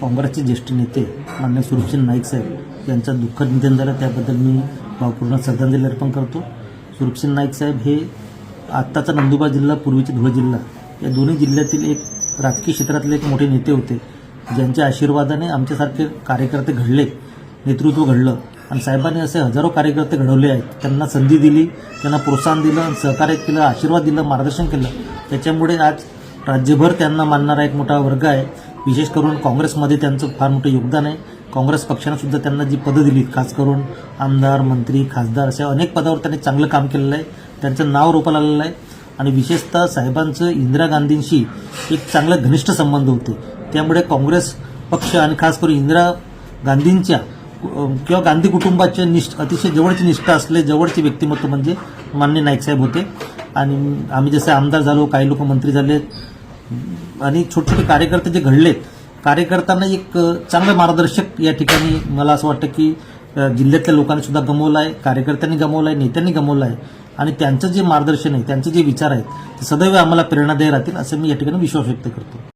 काँग्रेसचे ज्येष्ठ नेते मान्य सुरुपसिंह नाईक साहेब यांचा दुःखद निधन झालं त्याबद्दल मी भावपूर्ण श्रद्धांजली अर्पण करतो. सुरुपसिंह नाईक साहेब हे आत्ताचा नंदुरबार जिल्हा पूर्वीचे धुळे जिल्हा. या दोन्ही जिल्ह्यातील एक राजकीय क्षेत्रातले एक मोठे नेते होते. ज्यांच्या आशीर्वादाने आमच्यासारखे कार्यकर्ते घडले नेतृत्व घडलं आणि साहेबांनी असे हजारो कार्यकर्ते घडवले आहेत. त्यांना संधी दिली त्यांना प्रोत्साहन दिलं सहकार्य केलं आशीर्वाद दिलं मार्गदर्शन केलं. त्याच्यामुळे आज राज्यभर त्यांना मानणारा एक मोठा वर्ग आहे. विशेष करून काँग्रेसमध्ये त्यांचं फार मोठं योगदान आहे. काँग्रेस पक्षानं सुद्धा त्यांना जी पदं दिली खास करून आमदार मंत्री खासदार अशा अनेक पदावर त्यांनी चांगलं काम केलेलं आहे. त्यांचं नाव रोपाला आलेलं आहे. आणि विशेषतः साहेबांचं इंदिरा गांधींशी एक चांगला घनिष्ठ संबंध होते. त्यामुळे काँग्रेस पक्ष आणि खास करून इंदिरा गांधींच्या किंवा गांधी कुटुंबाच्या निष्ठ अतिशय जवळची निष्ठा असले जवळचे व्यक्तिमत्व म्हणजे मान्य नाईक साहेब होते. आणि आम्ही जसे आमदार झालो काही लोक मंत्री झाले आणि छोटे छोटे कार्यकर्ते जे घडलेत कार्यकर्त्यांना एक चांगलं मार्गदर्शक या ठिकाणी मला असं वाटतं की जिल्ह्यातल्या लोकांनी सुद्धा गमवलं आहे कार्यकर्त्यांनी गमवलं आहे नेत्यांनी गमवलं आहे आणि त्यांचं जे मार्गदर्शन आहे त्यांचे जे विचार आहेत ते सदैव आम्हाला प्रेरणादायी राहतील असं मी या ठिकाणी विश्वास व्यक्त करतो.